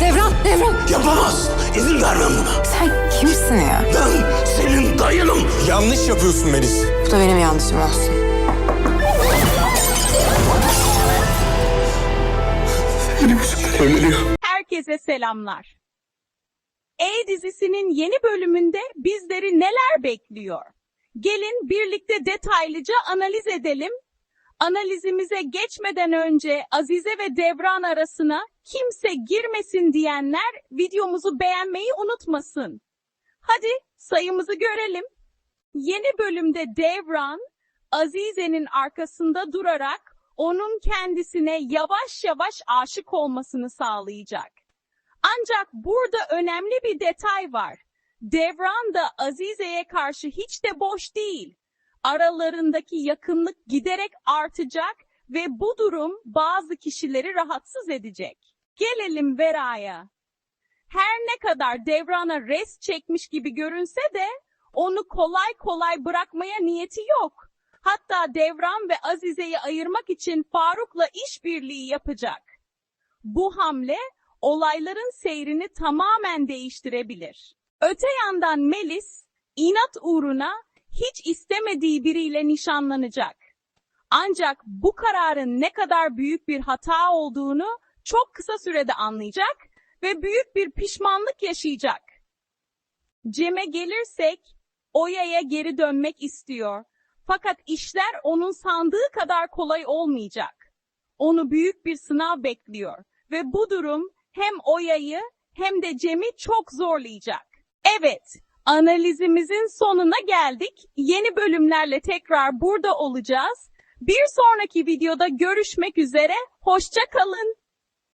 De- Devran, Devran. Yapamaz. İzin vermem buna. Sen kimsin ya? Ben senin dayınım. Yanlış yapıyorsun Melis. Bu da benim yanlışım olsun. Benim yüzümden evleniyor. Herkese selamlar. E dizisinin yeni bölümünde bizleri neler bekliyor? Gelin birlikte detaylıca analiz edelim. Analizimize geçmeden önce Azize ve Devran arasına kimse girmesin diyenler videomuzu beğenmeyi unutmasın. Hadi sayımızı görelim. Yeni bölümde Devran, Azize'nin arkasında durarak onun kendisine yavaş yavaş aşık olmasını sağlayacak. Ancak burada önemli bir detay var. Devran da Azize'ye karşı hiç de boş değil. Aralarındaki yakınlık giderek artacak ve bu durum bazı kişileri rahatsız edecek. Gelelim Vera'ya. Her ne kadar Devran'a res çekmiş gibi görünse de onu kolay kolay bırakmaya niyeti yok. Hatta Devran ve Azize'yi ayırmak için Faruk'la işbirliği yapacak. Bu hamle olayların seyrini tamamen değiştirebilir. Öte yandan Melis, inat uğruna hiç istemediği biriyle nişanlanacak. Ancak bu kararın ne kadar büyük bir hata olduğunu çok kısa sürede anlayacak ve büyük bir pişmanlık yaşayacak. Cem'e gelirsek, Oya'ya geri dönmek istiyor. Fakat işler onun sandığı kadar kolay olmayacak. Onu büyük bir sınav bekliyor ve bu durum hem Oya'yı hem de Cem'i çok zorlayacak. Evet, analizimizin sonuna geldik. Yeni bölümlerle tekrar burada olacağız. Bir sonraki videoda görüşmek üzere. Hoşça kalın.